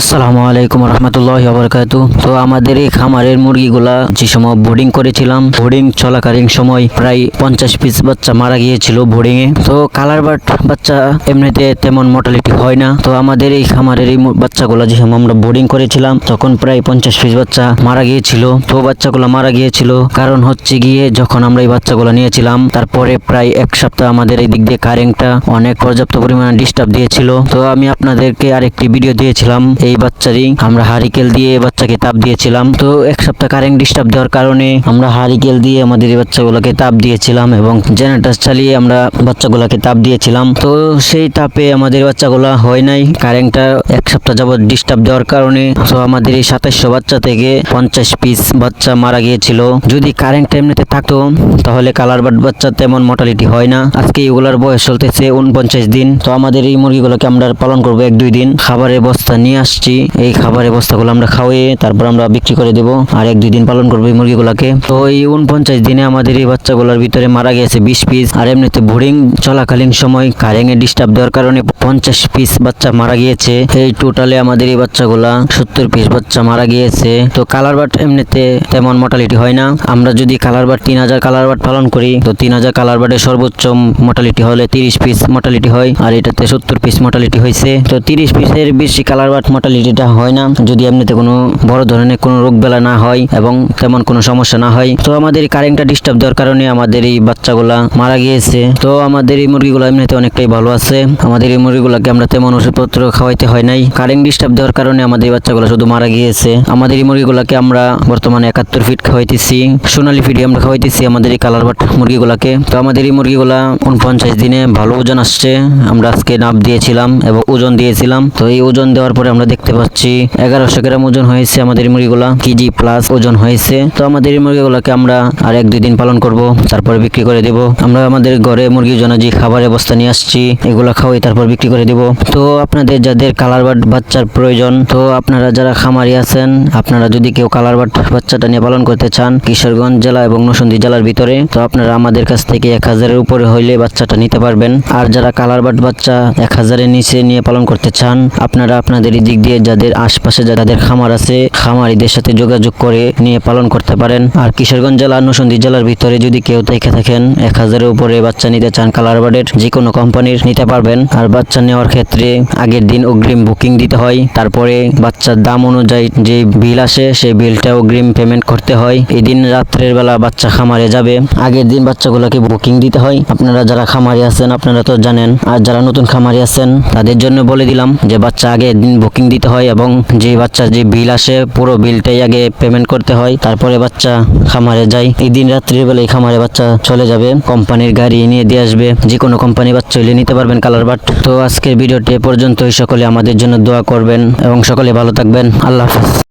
আসসালামু আলাইকুম রহমতুল্লাহ বরকাতু তো আমাদের এই খামারের মুরগিগুলা যে সময় বোর্ডিং করেছিলাম বোর্ডিং চলাকালীন সময় প্রায় পঞ্চাশ পিস বাচ্চা মারা গিয়েছিল বোর্ডিং এ। তো কালার বাট বাচ্চা এমনিতে তেমন মোটালিটি হয় না। তো আমাদের এই খামারের এই বাচ্চাগুলা যে সময় আমরা বোর্ডিং করেছিলাম, তখন প্রায় পঞ্চাশ পিস বাচ্চা মারা গিয়েছিল। তো বাচ্চাগুলো মারা গিয়েছিল। কারণ হচ্ছে গিয়ে যখন আমরা এই বাচ্চাগুলো নিয়েছিলাম, তারপরে প্রায় এক সপ্তাহ আমাদের এই দিক দিয়ে কারেন্টটা অনেক পর্যাপ্ত পরিমাণে ডিস্টার্ব দিয়েছিল। তো আমি আপনাদেরকে আরেকটি ভিডিও দিয়েছিলাম, এই বাচ্চারই আমরা হারিকেল দিয়ে বাচ্চাকে তাপ দিয়েছিলাম। তো এক সপ্তাহ কারেন্ট ডিস্টার্ব দেওয়ার কারণে আমরা হারিকেল দিয়ে আমাদের এই বাচ্চাগুলোকে তাপ দিয়েছিলাম এবং জেনারেটর চালিয়ে আমরা বাচ্চাগুলোকে তাপ দিয়েছিলাম। তো সেই তাপে আমাদের বাচ্চাগুলা হয় নাই। কারেন্টটা এক সপ্তাহ যাবত ডিস্টার্ব দেওয়ার কারণে তো আমাদের এই সাতাশশো বাচ্চা থেকে পঞ্চাশ পিস বাচ্চা মারা গিয়েছিল। যদি কারেন্ট এমনিতে থাকতো, তাহলে কালার বাট বাচ্চা তেমন মোটালিটি হয় না। আজকে এগুলার বয়স চলতেছে উনপঞ্চাশ দিন। তো আমাদের এই মুরগিগুলোকে আমরা পালন করব এক দুই দিন। খাবারের বস্তা নিয়ে আসছি। এই খাবারের বস্তাগুলো আমরা খাওয়াই, তারপর আমরা বিক্রি করে দেবো। আর এক দুই দিন পালন করব এই মুরগিগুলোকে। তো এই উনপঞ্চাশ দিনে আমাদের এই বাচ্চাগুলোর ভিতরে মারা গেছে বিশ পিস আর এমনিতে বোর্ডিং চলাকালীন সময় কারেন্টে ডিস্টার্ব দেওয়ার কারণে পঞ্চাশ পিস বাচ্চা মারা গিয়েছে। এই টোটালে আমাদের এই বাচ্চাগুলা সত্তর পিস বাচ্চা মারা গিয়েছে। তো কালার বাট এমনিতে তেমন মোটালিটি হয় না। আমরা যদি কালার বাট তিন হাজার কালার বাট পালন করি, তো তিন হাজার কালার বাটের সর্বোচ্চ মোটালিটি হলে তিরিশ পিস মোটালিটি হয়। আর এটাতে সত্তর পিস মোটালিটি হয়েছে। তো তিরিশ পিসের বেশি কালার বাট মোটালিটিটা হয় না। যদি এমনিতে কোনো বড় ধরনের কোনো রোগ বেলা না হয় এবং তেমন কোনো সমস্যা না হয়, তো আমাদের এই কারেন্টটা ডিস্টার্ব দেওয়ার কারণে আমাদের এই বাচ্চাগুলা মারা গিয়েছে। তো আমাদের এই মুরগিগুলো এমনিতে অনেকটাই ভালো আছে। আমাদের এই মুরগিগুলোকে আমরা তেমন ওষুধপত্র খাওয়াইতে হয় নাই। কারেন্ট ডিস্টার্ব দেওয়ার কারণে আমাদের এই বাচ্চাগুলো শুধু মারা গিয়েছে। আমাদের এই মুরগিগুলোকে আমরা বর্তমানে একাত্তর ফিট খাওয়াইতেছি। সোনালি ফিটে আমরা খাওয়াইতেছি আমাদের এই কালার বাট মুরগিগুলোকে। তো আমাদের এই মুরগিগুলা উনপঞ্চাশ দিনে ভালো ওজন আসছে। আমরা আজকে নাপ দিয়েছিলাম এবং ওজন দিয়েছিলাম। তো এই ওজন দেওয়ার পরে আমরা দেখতে পাচ্ছি। এগারোশো গ্রাম ওজন হয়েছে আমাদের মুরগিগুলা, কেজি প্লাস ওজন হয়েছে। তো আমাদের এই মুরগিগুলোকে আমরা আর এক দুই দিন পালন করব, তারপরে বিক্রি করে দেব। আমরা আমাদের ঘরে মুরগির জন্য যে খাবারের বস্তা নিয়ে আসছি, এগুলো খাওয়াই, তারপর বিক্রি করে দেব। তো আপনাদের যাদের কালার বাট বাচ্চার প্রয়োজন, তো আপনারা যারা খামারি আছেন, আপনারা যদি কেউ কালার বাট বাচ্চাটা নিয়ে পালন করতে চান, কিশোরগঞ্জ জেলা এবং নসন্দী জেলার ভিতরে, তো আপনারা আমাদের কাছ থেকে এক হাজারের উপরে হইলে বাচ্চাটা নিতে পারবেন। আর যারা কালার বাট বাচ্চা এক হাজারের নিচে নিয়ে পালন করতে চান, আপনারা আপনাদের দিক দিয়ে যাদের আশপাশে যাদের খামার আছে, খামারিদের সাথে যোগাযোগ করে নিয়ে পালন করতে পারেন। আর কিশোরগঞ্জ জেলা নসন্দী জেলার ভিতরে যদি কেউ দেখে থাকেন, এক হাজারের উপরে বাচ্চা নিতে চান কালার বার্ডের যে কোনো কোম্পানির নিতে পারবেন। আর বাচ্চা নেওয়ার ক্ষেত্রে আগের দিন অগ্রিম বুকিং দিতে হয়। তারপরে বাচ্চার দাম অনুযায়ী যে বিল আসে, সেই বিলটা অগ্রিম পেমেন্ট করতে হয়। এই দিন রাত্রের বেলা বাচ্চা খামারে যাবে। আগের দিন বাচ্চাগুলোকে বুকিং দিতে হয়। আপনারা যারা খামারি আছেন, আপনারা তো জানেন। আর যারা নতুন খামারি আছেন, তাদের জন্য বলে দিলাম যে বাচ্চা আগে দিন বুকিং দিতে হয় এবং যে বাচ্চার যে বিল আসে, পুরো বিলটাই আগে পেমেন্ট করতে হয়। তারপরে বাচ্চা খামারে যায়। এই দিন রাত্রির বেলায় খামারে বাচ্চা চলে যাবে। কোম্পানির গাড়ি নিয়ে দিয়ে আসবে। যে কোনো কোম্পানি বাচ্চা হইলে নিতে পারবেন কালার বাট তো আজকের ভিডিওটি এ পর্যন্তই। সকলে আমাদের জন্য দোয়া করবেন এবং সকলে ভালো থাকবেন। আল্লাহ হাফেজ।